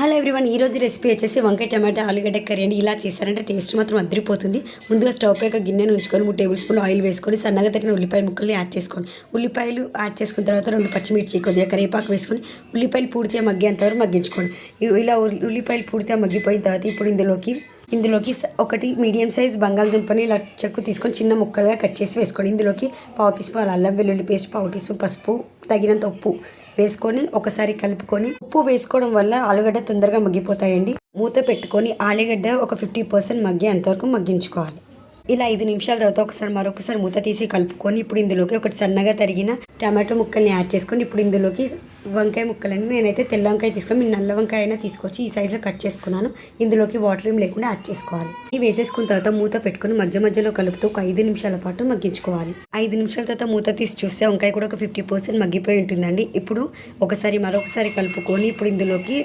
Hello everyone ఈ రోజు recipe వచ్చేసి వంకాయ టమాటా ఆలుగడ్డ కర్రీ అండి. ఇలా చేశారంటే టేస్ట్ మాత్రం అదిరిపోతుంది. ముందుగా స్టవ్ పై ఒక గిన్నెను ఉంచుకొని మూడు టేబుల్ స్పూన్ ఆయిల్ వేసుకొని సన్నగా తగిన ఉల్లిపాయ ముక్కల్ని యాడ్ చేసుకోండి. ఉల్లిపాయలు యాడ్ చేసుకున్న తర్వాత రెండు పచ్చిమిర్చి కొద్దిగా కరివేపాకు వేసుకొని ఉల్లిపాయలు పూర్తిగా మగ్గేంతవరకు మగ్గించుకోండి. ఇలా ఉల్లిపాయలు పూర్తిగా మగ్గిపోయిన తర్వాత ఇప్పుడు ఇందులోకి ఇందులోకి ఒకటి మీడియం సైజ్ బంగాళదుంపని ఇలా చెక్కు తీసుకొని చిన్న ముక్కలుగా కట్ చేసి వేసుకోండి. ఇందులోకి పావు టీ స్పూన్ అల్లం వెల్లుల్లి పేస్ట్ పావు టీ స్పూన్ పసుపు తగినంత ఉప్పు వేసుకొని ఒకసారి కలుపుకొని ఉప్పు వేసుకోవడం వల్ల ఆలుగడ్డ తొందరగా మగ్గిపోతాయండి. మూత పెట్టుకొని ఆలుగడ్డ ఒక ఫిఫ్టీ పర్సెంట్ మగ్గేంతవరకు మగ్గించుకోవాలి. ఇలా ఐదు నిమిషాల తర్వాత ఒకసారి మరొకసారి మూత తీసి కలుపుకొని ఇప్పుడు ఇందులోకి ఒకటి సన్నగా తరిగిన టమాటో ముక్కల్ని యాడ్ చేసుకొని ఇప్పుడు ఇందులోకి వంకాయ ముక్కలని నేనైతే తెల్ల వంకాయ తీసుకొని మీరు నల్ల వంకాయ అయినా తీసుకొచ్చి ఈ సైజులో కట్ చేసుకున్నాను. ఇందులోకి వాటర్ ఏం లేకుండా యాడ్ చేసుకోవాలి. ఇవి వేసేసుకున్న తర్వాత మూత పెట్టుకొని మధ్య మధ్యలో కలుపుతూ ఒక ఐదు నిమిషాల పాటు మగ్గించుకోవాలి. ఐదు నిమిషాల తర్వాత మూత తీసి చూస్తే వంకాయ కూడా ఒక ఫిఫ్టీ పర్సెంట్ మగ్గిపోయి ఉంటుందండి. ఇప్పుడు ఒకసారి మరొకసారి కలుపుకొని ఇప్పుడు ఇందులోకి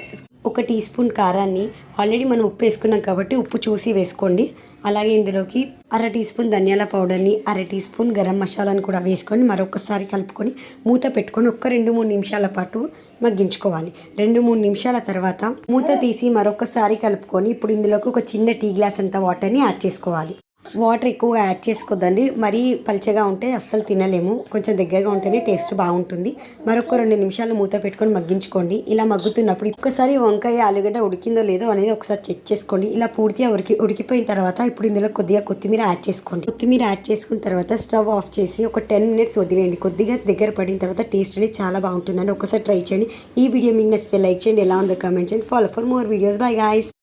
ఒక టీ స్పూన్ కారాన్ని ఆల్రెడీ మనం ఉప్పు వేసుకున్నాం కాబట్టి ఉప్పు చూసి వేసుకోండి. అలాగే ఇందులోకి అర టీ స్పూన్ ధనియాల పౌడర్ని అర టీ స్పూన్ గరం మసాలాని కూడా వేసుకొని మరొకసారి కలుపుకొని మూత పెట్టుకొని ఒక్క రెండు మూడు నిమిషాల పాటు మగ్గించుకోవాలి. రెండు మూడు నిమిషాల తర్వాత మూత తీసి మరొకసారి కలుపుకొని ఇప్పుడు ఇందులోకి ఒక చిన్న టీ గ్లాస్ అంత వాటర్ని యాడ్ చేసుకోవాలి. వాటర్ ఎక్కువగా యాడ్ చేసుకోద్దండి మరీ పల్చగా ఉంటే అస్సలు తినలేము. కొంచెం దగ్గరగా ఉంటేనే టేస్ట్ బాగుంటుంది. మరొక రెండు నిమిషాలు మూత పెట్టుకొని మగ్గించుకోండి. ఇలా మగ్గుతున్నప్పుడు ఒక్కసారి వంకాయ ఆలుగడ్డ ఉడికిందో లేదో అనేది ఒకసారి చెక్ చేసుకోండి. ఇలా పూర్తిగా ఉడికి ఉడికిపోయిన తర్వాత ఇప్పుడు ఇందులో కొద్దిగా కొత్తిమీర యాడ్ చేసుకోండి. కొత్తిమీర యాడ్ చేసుకున్న తర్వాత స్టవ్ ఆఫ్ చేసి ఒక టెన్ మినిట్స్ వదిలేయండి. కొద్దిగా దగ్గర పడిన తర్వాత టేస్ట్ అనేది చాలా బాగుంటుందండి. ఒకసారి ట్రై చేయండి. ఈ వీడియో మీకు నచ్చితే లైక్ చేయండి. ఎలా ఉందో కామెంట్ చేయండి. Follow for more videos. Bye guys.